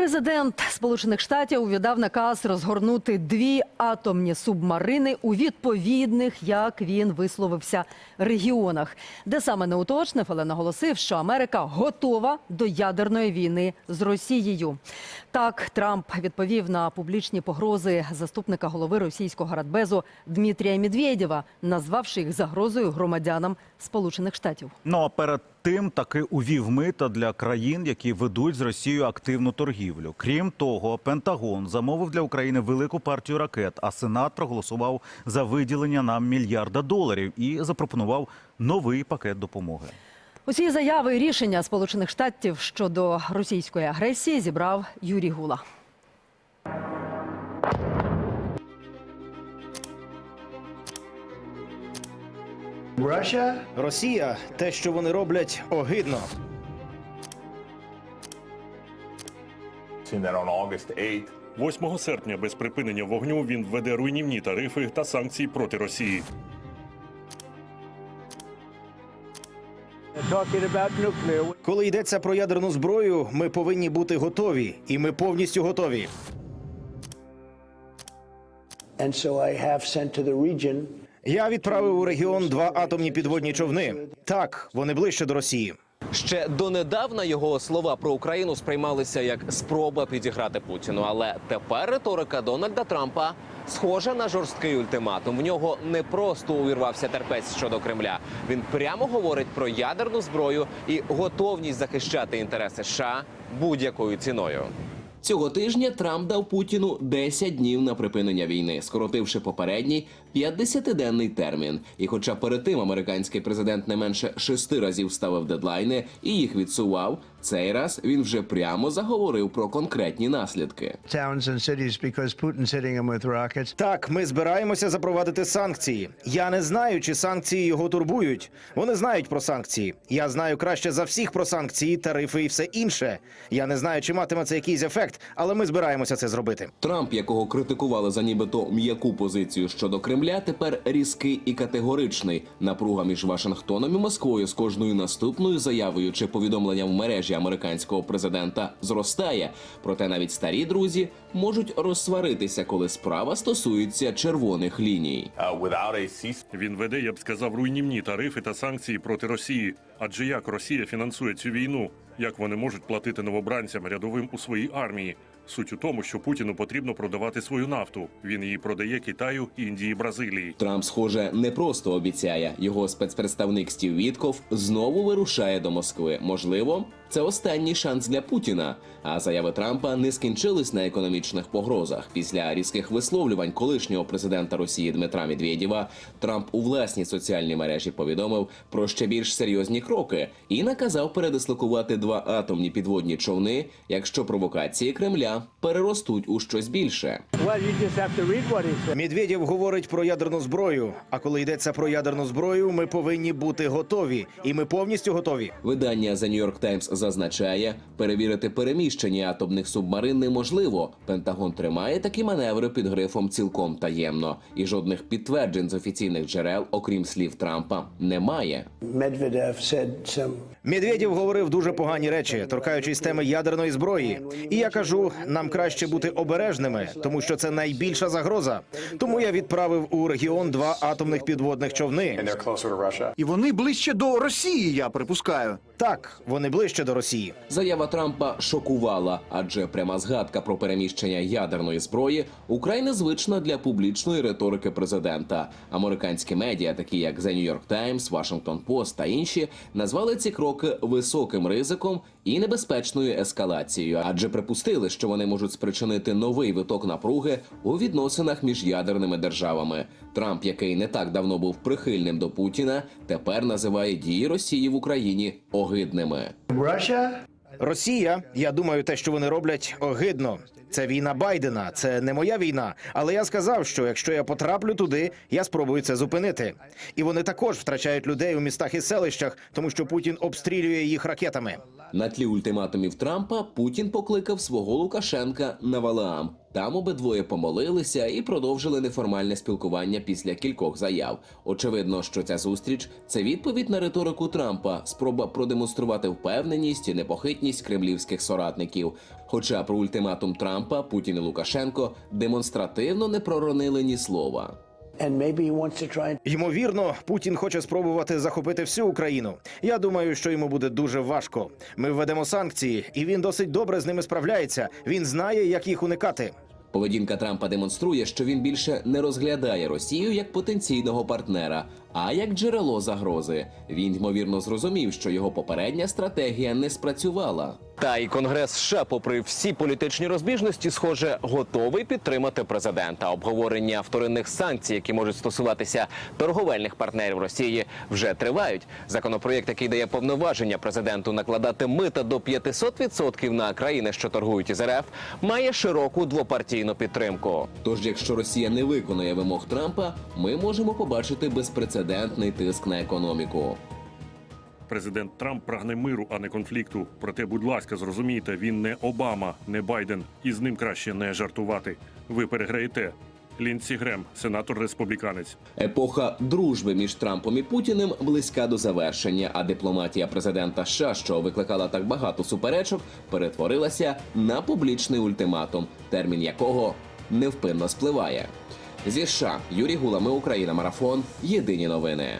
Президент Сполучених Штатів віддав наказ розгорнути дві атомні субмарини у відповідних, як він висловився, регіонах, де саме не уточнив, але наголосив, що Америка готова до ядерної війни з Росією. Так Трамп відповів на публічні погрози заступника голови російського радбезу Дмитрія Медведєва, назвавши їх загрозою громадянам Сполучених Штатів. Ну а перед тим таки увів мита для країн, які ведуть з Росією активну торгівлю. Крім того, Пентагон замовив для України велику партію ракет, а Сенат проголосував за виділення нам мільярда доларів і запропонував новий пакет допомоги. Усі заяви і рішення Сполучених Штатів щодо російської агресії зібрав Юрій Гула. Russia Росія, те, що вони роблять, огидно. seen that on August 8th. 8 серпня без припинення вогню він введе руйнівні тарифи та санкції проти Росії. Коли йдеться про ядерну зброю, ми повинні бути готові, і ми повністю готові. And so I have sent to the region Я відправив у регіон два атомні підводні човни. Так, вони ближче до Росії. Ще донедавна його слова про Україну сприймалися як спроба підіграти Путіну. Але тепер риторика Дональда Трампа схожа на жорсткий ультиматум. В нього не просто увірвався терпець щодо Кремля. Він прямо говорить про ядерну зброю і готовність захищати інтереси США будь-якою ціною. Цього тижня Трамп дав Путіну 10 днів на припинення війни, скоротивши попередній 50-денний термін. І хоча перед тим американський президент не менше шести разів ставив дедлайни і їх відсував, цей раз він вже прямо заговорив про конкретні наслідки. Так, ми збираємося запровадити санкції. Я не знаю, чи санкції його турбують. Вони знають про санкції. Я знаю краще за всіх про санкції, тарифи і все інше. Я не знаю, чи матиме це якийсь ефект, але ми збираємося це зробити. Трамп, якого критикували за нібито м'яку позицію щодо Кремля, тепер різкий і категоричний. Напруга між Вашингтоном і Москвою з кожною наступною заявою чи повідомленням в мережі американського президента зростає. Проте навіть старі друзі можуть розсваритися, коли справа стосується червоних ліній. Він веде, я б сказав, руйнівні тарифи та санкції проти Росії. Адже як Росія фінансує цю війну? Як вони можуть платити новобранцям рядовим у своїй армії? Суть у тому, що Путіну потрібно продавати свою нафту. Він її продає Китаю, Індії, Бразилії. Трамп, схоже, не просто обіцяє. Його спецпредставник Стів Вітков знову вирушає до Москви. Можливо, це останній шанс для Путіна. А заяви Трампа не скінчились на економічних погрозах. Після різких висловлювань колишнього президента Росії Дмитра Медведєва Трамп у власній соціальній мережі повідомив про ще більш серйозні кроки і наказав передислокувати два атомні підводні човни, якщо провокації Кремля переростуть у щось більше. Медведєв говорить про ядерну зброю. А коли йдеться про ядерну зброю, ми повинні бути готові, і ми повністю готові. Видання The New York Times зазначає, перевірити переміщення атомних субмарин неможливо. Пентагон тримає такі маневри під грифом цілком таємно, і жодних підтверджень з офіційних джерел, окрім слів Трампа, немає. Medvedev Медведєв говорив дуже погані речі, торкаючись теми ядерної зброї. І я кажу, нам краще бути обережними, тому що це найбільша загроза. Тому я відправив у регіон два атомних підводних човни. І вони ближче до Росії, я припускаю. Так, вони ближче до Росії. Заява Трампа шокувала, адже пряма згадка про переміщення ядерної зброї украй незвична для публічної риторики президента. Американські медіа, такі як The New York Times, Washington Post та інші, назвали ці кроки високим ризиком і небезпечною ескалацією, адже припустили, що вони можуть спричинити новий виток напруги у відносинах між ядерними державами. Трамп, який не так давно був прихильним до Путіна, тепер називає дії Росії в Україні огидними. Росія, я думаю, те, що вони роблять, огидно. Це війна Байдена, це не моя війна. Але я сказав, що якщо я потраплю туди, я спробую це зупинити. І вони також втрачають людей у містах і селищах, тому що Путін обстрілює їх ракетами. На тлі ультиматумів Трампа Путін покликав свого Лукашенка на Валаам. Там обидвоє помолилися і продовжили неформальне спілкування після кількох заяв. Очевидно, що ця зустріч це відповідь на риторику Трампа, спроба продемонструвати впевненість і непохитність кремлівських соратників. Хоча про ультиматум Трампа Путін і Лукашенко демонстративно не проронили ні слова. And maybe he wants to try and Ймовірно, Путін хоче спробувати захопити всю Україну. Я думаю, що йому буде дуже важко. Ми введемо санкції, і він досить добре з ними справляється. Він знає, як їх уникати. Поведінка Трампа демонструє, що він більше не розглядає Росію як потенційного партнера, а як джерело загрози. Він ймовірно зрозумів, що його попередня стратегія не спрацювала. Та й Конгрес США, попри всі політичні розбіжності, схоже, готовий підтримати президента. Обговорення вторинних санкцій, які можуть стосуватися торговельних партнерів Росії, вже тривають. Законопроєкт, який дає повноваження президенту накладати мита до 500% на країни, що торгують із РФ, має широку двопартійну підтримку. Тож, якщо Росія не виконує вимог Трампа, ми можемо побачити безпрецедентний тиск на економіку. Президент Трамп прагне миру, а не конфлікту. Проте, будь ласка, зрозумійте, він не Обама, не Байден, і з ним краще не жартувати. Ви переграєте. Лінсі Грем, сенатор республіканець. Епоха дружби між Трампом і Путіним близька до завершення, а дипломатія президента США, що викликала так багато суперечок, перетворилася на публічний ультиматум, термін якого невпинно спливає. Зі США Юрій Гула, ми Україна, марафон. Єдині новини.